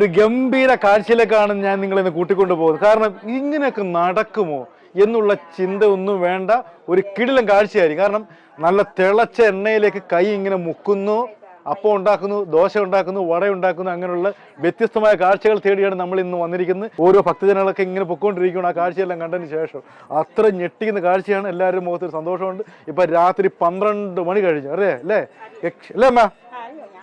ഒരു ഗംഭീര കാഴ്ചയിലേക്കാണ് ഞാൻ നിങ്ങളെ ഇന്ന് കൂട്ടിക്കൊണ്ടു പോകുന്നത്. കാരണം ഇങ്ങനെയൊക്കെ നടക്കുമോ എന്നുള്ള ചിന്ത ഒന്നും വേണ്ട. ഒരു കിടിലം കാഴ്ചയായിരിക്കും. കാരണം നല്ല തിളച്ച എണ്ണയിലേക്ക് കൈ ഇങ്ങനെ മുക്കുന്നു. അപ്പം ഉണ്ടാക്കുന്നു ദോശ ഉണ്ടാക്കുന്നു വട ഉണ്ടാക്കുന്നു അങ്ങനെയുള്ള വ്യത്യസ്തമായ കാഴ്ചകൾ തേടിയാണ് നമ്മൾ ഇന്ന് വന്നിരിക്കുന്നത്. ഓരോ ഭക്തജനങ്ങളൊക്കെ ഇങ്ങനെ പൊക്കോണ്ടിരിക്കുകയാണ് ആ കാഴ്ചയെല്ലാം കണ്ടതിന് ശേഷം. അത്ര ഞെട്ടിക്കുന്ന കാഴ്ചയാണ് എല്ലാവരും മുഖത്ത് ഒരു സന്തോഷമുണ്ട്. ഇപ്പം രാത്രി പന്ത്രണ്ട് മണി കഴിഞ്ഞു. അല്ലേ? അല്ലേ അല്ലേ അമ്മ.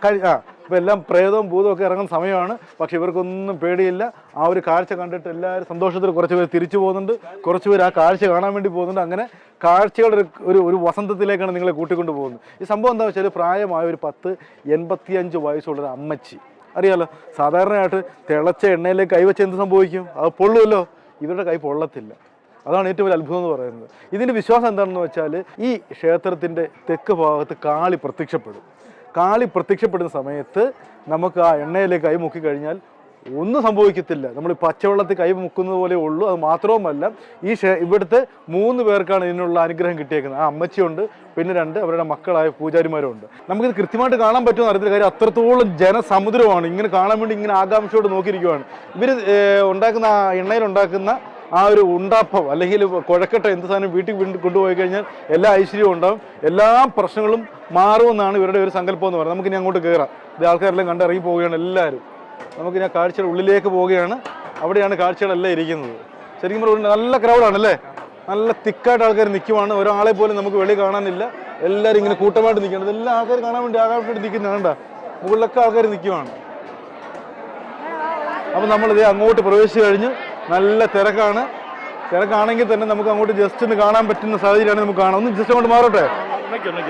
കഴി ആ. ഇപ്പം എല്ലാം പ്രേതവും ഭൂതവും ഒക്കെ ഇറങ്ങുന്ന സമയമാണ്. പക്ഷെ ഇവർക്കൊന്നും പേടിയില്ല. ആ ഒരു കാഴ്ച കണ്ടിട്ട് എല്ലാവരും സന്തോഷത്തിൽ കുറച്ച് പേര് തിരിച്ചു പോകുന്നുണ്ട്. കുറച്ച് പേര് ആ കാഴ്ച കാണാൻ വേണ്ടി പോകുന്നുണ്ട്. അങ്ങനെ കാഴ്ചകളുടെ ഒരു- ഒരു വസന്തത്തിലേക്കാണ് നിങ്ങളെ കൂട്ടിക്കൊണ്ട് പോകുന്നത്. ഈ സംഭവം എന്താ വെച്ചാൽ പ്രായമായ ഒരു പത്ത് എൺപത്തിയഞ്ച് വയസ്സുള്ള ഒരു അമ്മച്ചി. അറിയാലോ? സാധാരണയായിട്ട് തിളച്ച എണ്ണയിലേക്ക് കൈവച്ച് എന്ത് സംഭവിക്കും? അത് പൊള്ളുമല്ലോ. ഇവരുടെ കൈ പൊള്ളത്തില്ല. അതാണ് ഏറ്റവും വലിയ അത്ഭുതം എന്ന് പറയുന്നത്. ഇതിന്റെ വിശ്വാസം എന്താണെന്ന് വെച്ചാൽ ഈ ക്ഷേത്രത്തിന്റെ തെക്ക് ഭാഗത്ത് കാളി പ്രത്യക്ഷപ്പെടും. കാളി പ്രത്യക്ഷപ്പെടുന്ന സമയത്ത് നമുക്ക് ആ എണ്ണയിലേക്ക് കൈ മുക്കി കഴിഞ്ഞാൽ ഒന്നും സംഭവിക്കത്തില്ല. നമ്മൾ പച്ചവെള്ളത്തിൽ കൈ മുക്കുന്നത് പോലെ ഉള്ളൂ. അത് മാത്രവുമല്ല ഈ ഇവിടുത്തെ മൂന്ന് പേർക്കാണ് ഇതിനുള്ള അനുഗ്രഹം കിട്ടിയേക്കുന്നത്. ആ അമ്മച്ചിയുണ്ട് പിന്നെ രണ്ട് അവരുടെ മക്കളായ പൂജാരിമാരും ഉണ്ട് നമുക്കിത് കൃത്യമായിട്ട് കാണാൻ പറ്റുമെന്ന് അറിയത്തില്ല. കാര്യം അത്രത്തോളം ജനസമുദ്രമാണ്. ഇങ്ങനെ കാണാൻ വേണ്ടി ഇങ്ങനെ ആകാംക്ഷയോട് നോക്കിയിരിക്കുവാണ്. ഇവർ ഉണ്ടാക്കുന്ന എണ്ണയിൽ ഉണ്ടാക്കുന്ന ആ ഒരു ഉണ്ടാപ്പം അല്ലെങ്കിൽ കുഴക്കട്ട എന്ത് സാധനം വീട്ടിൽ വീണ്ടും കൊണ്ടുപോയി കഴിഞ്ഞാൽ എല്ലാ ഐശ്വര്യവും ഉണ്ടാവും. എല്ലാ പ്രശ്നങ്ങളും മാറുമെന്നാണ് ഇവരുടെ ഒരു സങ്കല്പം എന്ന് പറയുന്നത്. നമുക്കിനി അങ്ങോട്ട് കയറാം ഇത് ആൾക്കാരെല്ലാം കണ്ടിറങ്ങി പോവുകയാണ് എല്ലാവരും. നമുക്കിനി ആ കാഴ്ചയുടെ ഉള്ളിലേക്ക് പോവുകയാണ്. അവിടെയാണ് കാഴ്ചകളെല്ലാം ഇരിക്കുന്നത്. ശരിക്കും പറഞ്ഞാൽ നല്ല ക്രൗഡാണ് അല്ലേ നല്ല തിക്കായിട്ട് ആൾക്കാർ നിൽക്കുവാണ്. ഒരാളെ പോലും നമുക്ക് വെളി കാണാനില്ല. എല്ലാവരും ഇങ്ങനെ കൂട്ടമായിട്ട് നിൽക്കുകയാണ് എല്ലാ ആൾക്കാർ കാണാൻ വേണ്ടി ആകാശമായിട്ട് നിൽക്കുന്ന കണ്ട? മുകളിലൊക്കെ ആൾക്കാർ നിൽക്കുവാണ്. അപ്പം നമ്മളിത് അങ്ങോട്ട് പ്രവേശിച്ചു കഴിഞ്ഞ് നല്ല തിരക്കാണ്. തിരക്കാണെങ്കിൽ തന്നെ നമുക്ക് അങ്ങോട്ട് ജസ്റ്റ് ഒന്ന് കാണാൻ പറ്റുന്ന സാഹചര്യമാണ് നമുക്ക് കാണാം. ഒന്ന് ജസ്റ്റ് അങ്ങോട്ട് മാറട്ടെ?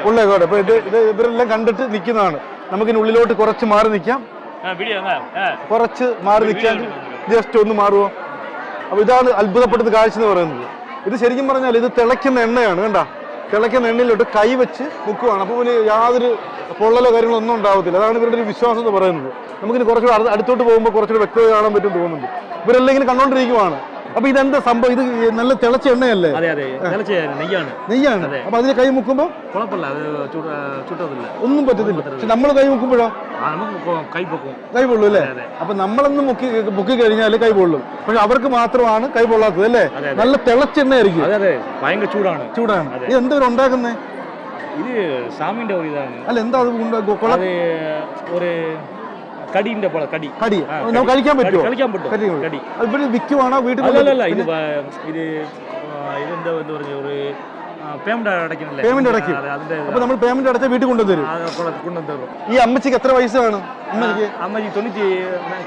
ഉള്ളേക്കോട്ടെ. അപ്പൊ ഇത് ഇത് ഇവരെല്ലാം കണ്ടിട്ട് നിൽക്കുന്നതാണ്. നമുക്കിനി ഉള്ളിലോട്ട് കുറച്ച് മാറി നിൽക്കാം. കുറച്ച് മാറി നിൽക്കാൻ ജസ്റ്റ് ഒന്ന് മാറുമോ അപ്പൊ ഇതാണ് അത്ഭുതപ്പെട്ടത് കാഴ്ച എന്ന് പറയുന്നത്. ഇത് ശരിക്കും പറഞ്ഞാൽ ഇത് തിളയ്ക്കുന്ന എണ്ണയാണ് കണ്ട? തിളയ്ക്കുന്ന എണ്ണയിലോട്ട് കൈ വെച്ച് മുക്കുവാണ്. അപ്പോൾ പിന്നെ യാതൊരു പൊള്ളലോ കാര്യങ്ങളോ ഒന്നും ഉണ്ടാവത്തില്ല. അതാണ് ഇവരുടെ ഒരു വിശ്വാസം എന്ന് പറയുന്നത്. നമുക്കിനി കുറച്ചുകൂടെ അടുത്തോട്ട് പോകുമ്പോൾ കുറച്ചുകൂടെ വ്യക്തത കാണാൻ പറ്റും തോന്നുന്നുണ്ട്. ഇവരെല്ലാം ഇങ്ങനെ കണ്ടോണ്ടിരിക്കുവാണ്. അപ്പൊ ഇതെന്താ സംഭവം? ഇത് നല്ല തിളച്ച എണ്ണയല്ലേ? അതെ അതെ. തിളച്ചായിരുന്നു നെയ്യാണ്. അപ്പൊ അതിന് കൈ മുക്കുമ്പോ? കുഴപ്പമില്ല. ചുട്ടതില്ല ഒന്നും പറ്റത്തില്ല. പക്ഷെ നമ്മൾ കൈ മുക്കുമ്പോഴോ? കൊ- കൈ പൊക്കും. കൈ പൊള്ളും അല്ലേ. അപ്പൊ നമ്മളൊന്ന് മുക്കി മുക്കി കഴിഞ്ഞാൽ കൈ പൊള്ളും. പക്ഷെ അവർക്ക് മാത്രമാണ് കൈ പൊള്ളാത്തത് അല്ലേ. നല്ല തിളച്ച എണ്ണയായിരിക്കും. ഭയങ്കര ചൂടാണ്. ചൂടാണ്. ഇത് എന്താ ഉണ്ടാക്കുന്നത് ഇത് സാമിന്റെ ഒരു ഇതാണ്. അല്ല എന്താ അത് ഒരു കടിന്റെ പോലെ കടി. കടി. നമുക്ക് കഴിക്കാൻ പറ്റുമോ? കളിക്കാൻ പറ്റും. കടി. ഇവർ വിൽക്കുവാണോ? വീട്ടിൽ അല്ല ഇത് ഇത് ഇതെന്താ എന്താ പറഞ്ഞ ഒരു പേയ്മെന്റ് അടയ്ക്കുന്നില്ലേ Payment അടയ്ക്കും. അപ്പൊ നമ്മൾ പേയ്മെന്റ് അടച്ച വീട്ടിൽ കൊണ്ടുവരും. ആ, കൊ- കൊണ്ടുവന്നു ഈ അമ്മച്ചിക്ക് എത്ര വയസ്സാണ് അമ്മയ്ക്ക് അമ്മജി തൊണ്ണൂറ്റി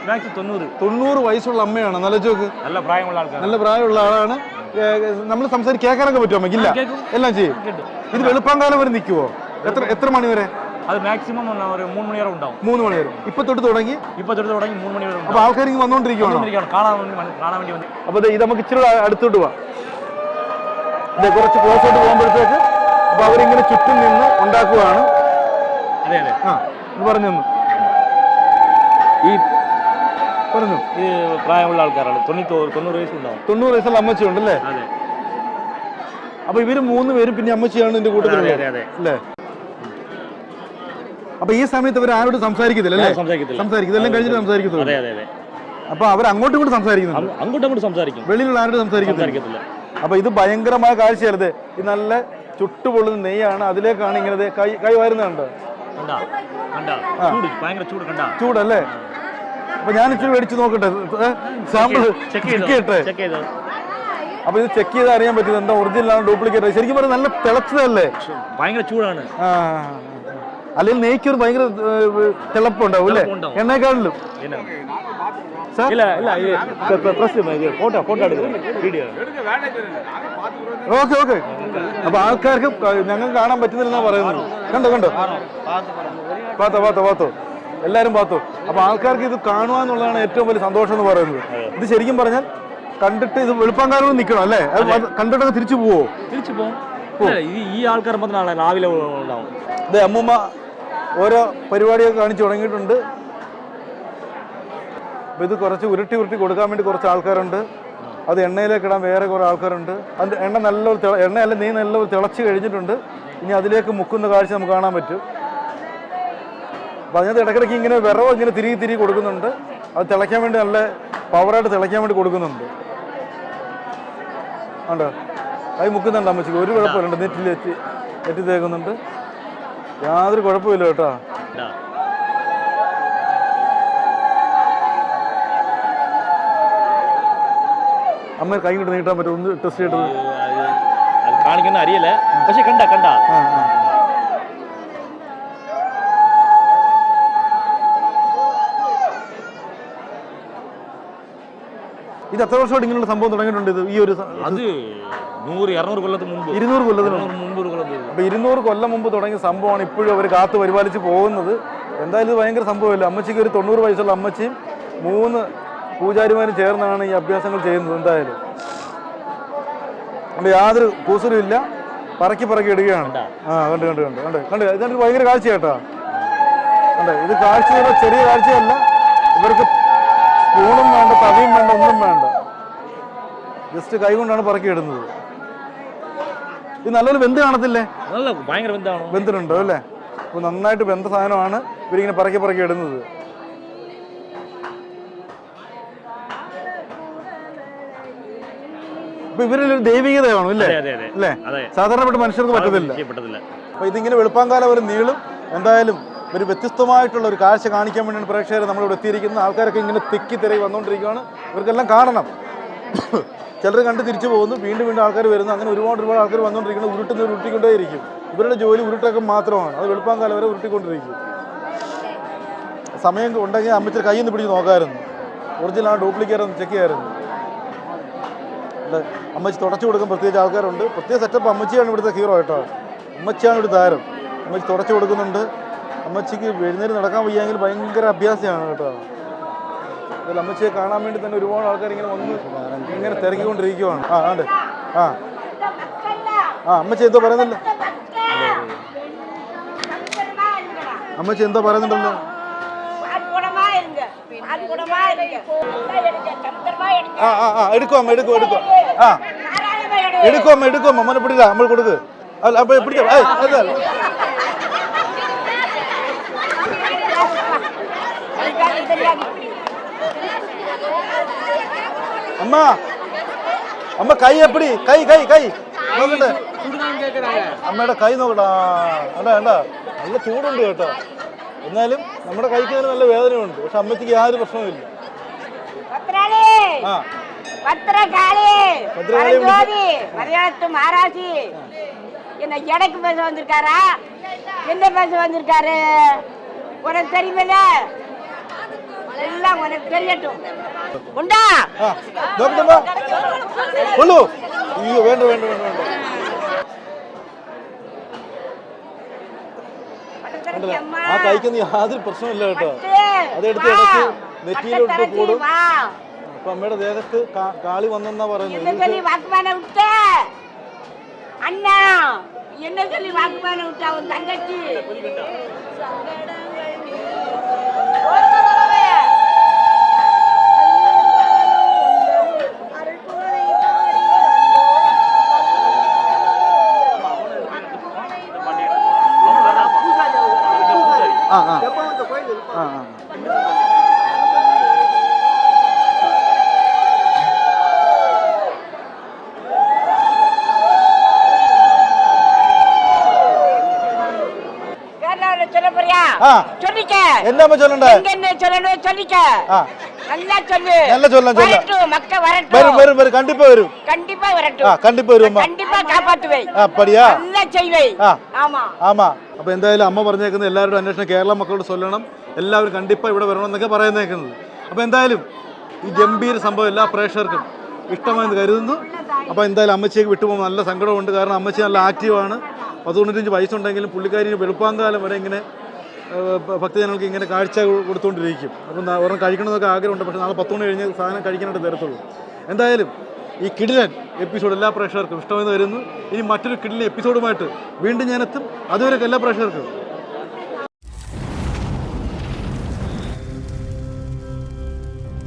മാക്സ് തൊണ്ണൂറ്. തൊണ്ണൂറ് വയസ്സുള്ള അമ്മയാണ്. നല്ല ചോക്ക് നല്ല പ്രായമുള്ള ആൾക്കാർ നല്ല പ്രായമുള്ള ആളാണ്. നമ്മൾ സംസാരിച്ച് കേൾക്കാനൊക്കെ പറ്റുമോ അമ്മയ്ക്ക്? ഇല്ല. എല്ലാം ചെയ്യും. ഇത് വെളുപ്പാങ്കാലം വരെ നിൽക്കുവോ? എത്ര എത്ര മണി വരെ? അത് മാക്സിമം ഒരു മൂന്ന് മണി വരെ ഉണ്ടാവും. മൂന്ന് മണി വരെ ഇപ്പൊ തൊട്ട് തുടങ്ങി? ഇപ്പൊ തൊട്ട് തുടങ്ങി മൂന്ന് മണി വരെ അപ്പൊ ആൾക്കാർ വന്നിരിക്കുകയാണ്. കാണാൻ വേണ്ടി കാണാൻ വേണ്ടി വന്നു. അപ്പൊ ഇത് നമുക്ക് ഇച്ചിരി അടുത്തോട്ട് പോവാം. കുറച്ച് കുറച്ച് ക്ലോസോട്ട് പോകുമ്പോഴത്തേക്ക് അപ്പൊ അവരിങ്ങനെ ചുറ്റും നിന്ന് ഉണ്ടാക്കുകയാണ് അതെ അതെ. ആ പറഞ്ഞു ഈ പറഞ്ഞു. ഈ പ്രായമുള്ള ആൾക്കാരാണ്. തൊണ്ണൂറ്റി തൊണ്ണൂറ് വയസ്സുണ്ടാവും. തൊണ്ണൂറ് വയസ്സുള്ള അമ്മച്ചി ഉണ്ടല്ലേ അതെ. അപ്പൊ ഇവർ മൂന്ന് പേരും പിന്നെ അമ്മച്ചിയാണ് എന്റെ കൂട്ടത്തിൽ അല്ലേ? അപ്പൊ ഈ സമയത്ത് അവർ ആരോടും സംസാരിക്കത്തില്ല അല്ലേ സംസാരിക്കത്തില്ല. സംസാരിക്കും. ഇതെല്ലാം കഴിഞ്ഞിട്ട് സംസാരിക്കുന്നു അതെ. അതെ അതെ അപ്പൊ അവർ അങ്ങോട്ടും ഇങ്ങോട്ട് സംസാരിക്കുന്നുണ്ട്. അങ്ങ് അങ്ങോട്ടും അങ്ങോട്ടും സംസാരിക്കും. വെളിയിലുള്ള ആരോടും സംസാരിക്കത്തില്ല. അപ്പൊ ഇത് ഭയങ്കരമായ കാഴ്ചയല്ലേ? ഇത് നല്ല ചുട്ടുപൊള്ളുന്ന നെയ്യാണ് അതിലേക്കാണ് ഇങ്ങനെ കൈ കൈ വരുന്നുണ്ട് ചൂടല്ലേ? അപ്പൊ ഞാൻ ഇച്ചിരി മേടിച്ചു നോക്കട്ടെ. സാമ്പിൾ ചെക്ക് ചെയ്യട്ടെ? അപ്പൊ ഇത് ചെക്ക് ചെയ്ത് അറിയാൻ പറ്റുന്നത് എന്താ? ഒറിജിനൽ ആണ്? ഡ്യൂപ്ലിക്കേറ്റ്? ശരിക്കും പറഞ്ഞാൽ നല്ല തിളച്ചതല്ലേ? ഭയങ്കര ചൂടാണ്. ആ. അല്ലെങ്കിൽ നെയ്ക്ക് ഒരു ഭയങ്കര തിളപ്പുണ്ടാവും അല്ലേ? എണ്ണയെക്കാളിലും. Okay okay. അപ്പൊ ആൾക്കാർക്ക് ഞങ്ങൾക്ക് കാണാൻ പറ്റുന്നില്ലെന്നാ പറയുന്നത്. കണ്ടോ കണ്ടോ? പാത്തോ പാത്തോ പാത്തോ. എല്ലാരും പാത്തോ. അപ്പൊ ആൾക്കാർക്ക് ഇത് കാണുക എന്നുള്ളതാണ് ഏറ്റവും വലിയ സന്തോഷം എന്ന് പറയുന്നത്. ഇത് ശരിക്കും പറഞ്ഞാൽ കണ്ടിട്ട് ഇത് വെളുപ്പാങ്കാലം നിൽക്കണം അല്ലേ? കണ്ടിട്ടൊക്കെ തിരിച്ചു പോവോ? തിരിച്ചു പോവും. ഈ ആൾക്കാർ രാവിലെ ഉണ്ടാവും. അതെ അമ്മൂമ്മ ഓരോ പരിപാടിയൊക്കെ കാണിച്ചു തുടങ്ങിയിട്ടുണ്ട്. അപ്പോൾ ഇത് കുറച്ച് ഉരുട്ടി ഉരുട്ടി കൊടുക്കാൻ വേണ്ടി കുറച്ച് ആൾക്കാരുണ്ട്. അത് എണ്ണയിലേക്ക് ഇടാൻ വേറെ കുറേ ആൾക്കാരുണ്ട്. അത് എണ്ണ നല്ലൊരു തിള എണ്ണയല്ല നീ നല്ലൊരു തിളച്ച് കഴിഞ്ഞിട്ടുണ്ട്. ഇനി അതിലേക്ക് മുക്കുന്ന കാഴ്ച നമുക്ക് കാണാൻ പറ്റും. അപ്പം അതിനകത്ത് ഇടയ്ക്കിടയ്ക്ക് ഇങ്ങനെ വിറവ് ഇങ്ങനെ തിരികെ തിരികെ കൊടുക്കുന്നുണ്ട്. അത് തിളയ്ക്കാൻ വേണ്ടി നല്ല പവറായിട്ട് തിളയ്ക്കാൻ വേണ്ടി കൊടുക്കുന്നുണ്ട്. ഉണ്ടോ അത് മുക്കുന്നുണ്ട് അമ്മച്ചിക്ക്. ഒരു കുഴപ്പമില്ല. നെറ്റിൽ എത്തി എത്തി തേക്കുന്നുണ്ട്. യാതൊരു കുഴപ്പമില്ല കേട്ടോ. അമ്മ കൈ കൊണ്ട് നീട്ടാൻ പറ്റും ഒന്ന് ടെസ്റ്റ് അത് കാണിക്കുന്ന അറിയില്ല പക്ഷെ കണ്ട കണ്ട. ഇത് എത്ര വർഷമായിട്ട് ഇങ്ങനെയുള്ള സംഭവം തുടങ്ങിയിട്ടുണ്ട് ഇത്? ഈ ഒരു അത് നൂറ് ഇരുന്നൂറ് കൊല്ലത്തിന് മുമ്പ്. ഇരുന്നൂറ് കൊല്ലത്തിന് മുമ്പ് കൊല്ലത്തിന് മുമ്പ്. അപ്പൊ ഇരുന്നൂറ് കൊല്ലം മുമ്പ് തുടങ്ങിയ സംഭവമാണ് ഇപ്പോഴും അവർ കാത്തു പരിപാലിച്ച് പോകുന്നത്. എന്തായാലും ഇത് ഭയങ്കര സംഭവമല്ല? അമ്മച്ചിക്ക് ഒരു തൊണ്ണൂറ് വയസ്സുള്ള അമ്മച്ചിയും മൂന്ന് പൂജാരിമാരും ചേർന്നാണ് ഈ അഭ്യാസങ്ങൾ ചെയ്യുന്നത് എന്തായാലും. അപ്പം യാതൊരു കൂസലും ഇല്ല. പറക്കി പറക്കി ഇടുകയാണ്? ആ കണ്ട് കണ്ട് കണ്ട് കണ്ട്. കണ്ട് ഇതൊരു ഭയങ്കര കാഴ്ച കേട്ടോ കണ്ട് ഇത് കാഴ്ച ചെറിയ കാഴ്ചയല്ല. ഇവർക്ക് സ്പൂണും വേണ്ട തവിയും വേണ്ട ഒന്നും വേണ്ട. ജസ്റ്റ് കൈ കൊണ്ടാണ് പറക്കി ഇടുന്നത്. ഇത് നല്ലൊരു വെന്ത് കാണത്തില്ലേ? നല്ല ഭയങ്കര ബന്ധമാണോ അല്ലേ? അപ്പോൾ നന്നായിട്ട് വെന്ത സാധനമാണ് ഇവരിങ്ങനെ പറക്കി പറക്കി ഇടുന്നത്. അപ്പൊ ഇവരിലൊരു ദൈവികതയാണ് ദൈവികത അല്ലേ? അല്ലേ സാധാരണപ്പെട്ട മനുഷ്യർക്ക് പറ്റത്തില്ല. അപ്പൊ ഇതിങ്ങനെ വെളുപ്പാങ്കാലം ഒരു നീളും എന്തായാലും ഒരു വ്യത്യസ്തമായിട്ടുള്ള ഒരു കാഴ്ച കാണിക്കാൻ വേണ്ടിയാണ് പ്രേക്ഷകർ നമ്മളിവിടെ എത്തിയിരിക്കുന്നത്. ആൾക്കാരൊക്കെ ഇങ്ങനെ തിക്കി തിരകി വന്നുകൊണ്ടിരിക്കുകയാണ്. ഇവർക്കെല്ലാം കാണണം. ചിലർ കണ്ട് തിരിച്ചു പോകുന്നു. വീണ്ടും വീണ്ടും ആൾക്കാർ വരുന്നു. അങ്ങനെ ഒരുപാട് ഒരുപാട് ആൾക്കാർ വന്നുകൊണ്ടിരിക്കുന്നത് ഉരുട്ടുന്ന ഉരുട്ടിക്കൊണ്ടേയിരിക്കും. ഇവരുടെ ജോലി ഉരുട്ടൊക്കെ മാത്രമാണ്. അത് വെളുപ്പാങ്കാലം വരെ ഉരുട്ടിക്കൊണ്ടിരിക്കും. സമയം ഉണ്ടെങ്കിൽ അമ്മച്ചർ കയ്യിൽ നിന്ന് പിടിച്ച് നോക്കാമായിരുന്നു ഒറിജിനൽ ആ ഡ്യൂപ്ലിക്കേറ്റ് ഒന്ന് ചെക്ക് ചെയ്യാമായിരുന്നു അമ്മച്ചി തുടച്ചു കൊടുക്കാൻ പ്രത്യേകിച്ച് ആൾക്കാരുണ്ട്. പ്രത്യേക സെറ്റപ്പ് അമ്മച്ചിയാണ് ഇവിടുത്തെ ഹീറോ കേട്ടോ അമ്മച്ചിയാണ് ഇവിടെ താരം. അമ്മച്ചി തുടച്ചു കൊടുക്കുന്നുണ്ട്. അമ്മച്ചിക്ക് എഴുന്നേറ്റ് നടക്കാൻ വയ്യെങ്കിൽ ഭയങ്കര അഭ്യാസമാണ് കേട്ടോ. അമ്മച്ചിയെ കാണാൻ വേണ്ടി തന്നെ ഒരുപാട് ആൾക്കാർ ഇങ്ങനെ വന്ന് ഇങ്ങനെ തിരക്കിക്കൊണ്ടിരിക്കുവാണ്. ആ അതെ ആ. ആ അമ്മച്ചി എന്തോ പറയുന്നില്ല അമ്മച്ചി എന്തോ പറയുന്നുണ്ടല്ലോ ആ ആ ആ എടുക്കും അമ്മ എടുക്കും എടുക്കും. ആ. എടുക്കും അമ്മ എടുക്കും അമ്മനെ പിടിക്കാം നമ്മൾ കൊടുക്ക്. അല്ല അപ്പൊ പിടിക്കാം. അമ്മ അമ്മ കൈ എപ്പടി കൈ കൈ കൈ നോക്കട്ടെ അമ്മയുടെ കൈ നോക്കട്ടാ വേണ്ട വേണ്ട നല്ല ചൂടുണ്ട് കേട്ടോ എന്നാലും നമ്മുടെ കൈക്ക് തന്നെ നല്ല വേദനയുണ്ട് പക്ഷെ അമ്മച്ചിക്ക് യാതൊരു പ്രശ്നവുമില്ല பத்திராளி ആ பத்திரகாளி பத்திரகாளி பரஞ்சோதி மரியாதை மாராசி என்ன எடைக்கு பேச வந்திருக்காரா என்ன பேச வந்திருக்காரு உனக்கு தெரியுமில்ல எல்லாம் உனக்கு தெரியட்டும் உண்டா ആ നോക്കട്ടെ അമ്മ കൊള്ളു അയ്യോ വേണ്ട വേണ്ട വേണ്ട വേണ്ട കണ്ടില്ലേ? அம்மா ആ കൈക്കൊന്നും യാതൊരു പ്രശ്നമില്ല കേട്ടോ பட்டு, അതെടുത്ത് வா. ഇടയ്ക്ക് നെറ്റിയിലോട്ട് பட்டத்தரசி, കൂടും வா. അപ്പൊ അമ്മയുടെ ദേഹത്ത് കാ- കാളി വന്നെന്നാ என்ன പറയുന്നത് சொல்லி வாக்குவான விட்ட அண்ணா என்ன சொல்லி சொல்லிக்க എന്താ അമ്മ ചൊല്ലണ്ടേ எங்க என்ன சொல்லணும் சொல்லிக்க ആ நல்லா சொல்லு நல்ல சொல்லலாம், சொல்லலாம். வரட்டும் மக்க വരും வரட்டும் വരും വരും കണ്ടിപ്പാ വരും கண்டிப்பா ആ வரட்டும் കണ്ടിപ്പാ വരും അമ്മ கண்டிப்பா காப்பாத்துவேன் ആ പടിയാ நல்லா செய்வேன் ആ ஆமா ആമാ അപ്പൊ എന്തായാലും അമ്മ പറഞ്ഞേക്കുന്നത് എല്ലാവരുടെ അന്വേഷണം കേരള മക്കളോട് ചൊല്ലണം എല്ലാവരും കണ്ടിപ്പാ ഇവിടെ വരണം എന്നൊക്കെ പറയുന്നേക്കുന്നത് അപ്പൊ എന്തായാലും ഈ ഗംഭീര സംഭവം എല്ലാ പ്രേക്ഷകർക്കും ഇഷ്ടമായെന്ന് കരുതുന്നു അപ്പോൾ എന്തായാലും അമ്മച്ചിയൊക്കെ വിട്ടുപോകുമ്പോൾ നല്ല സങ്കടമുണ്ട് കാരണം അമ്മച്ചി നല്ല ആക്റ്റീവാണ് പത്തുതൊണ്ണൂറ്റഞ്ച് വയസ്സുണ്ടെങ്കിലും പുള്ളിക്കാരി വെളുപ്പാങ്കാലം വരെ ഇങ്ങനെ ഏഹ്, ഭ- ഭക്തജനങ്ങൾക്ക് ഇങ്ങനെ കാഴ്ച കൊടുത്തുകൊണ്ടിരിക്കും അപ്പം ഒരെണ്ണം കഴിക്കണമെന്നൊക്കെ ആഗ്രഹമുണ്ട്. പക്ഷേ നാളെ പത്ത് മണി കഴിഞ്ഞ് സാധനം കഴിക്കാനായിട്ട് തരത്തുള്ളൂ. എന്തായാലും ഈ കിടിലൻ എപ്പിസോഡ് എല്ലാ പ്രേക്ഷകർക്കും ഇഷ്ടമെന്ന് വരുന്നു. ഇനി മറ്റൊരു കിടിലൻ എപ്പിസോഡുമായിട്ട് വീണ്ടും ഞാനെത്തും. അതുവരെ എല്ലാ പ്രേക്ഷകർക്കും.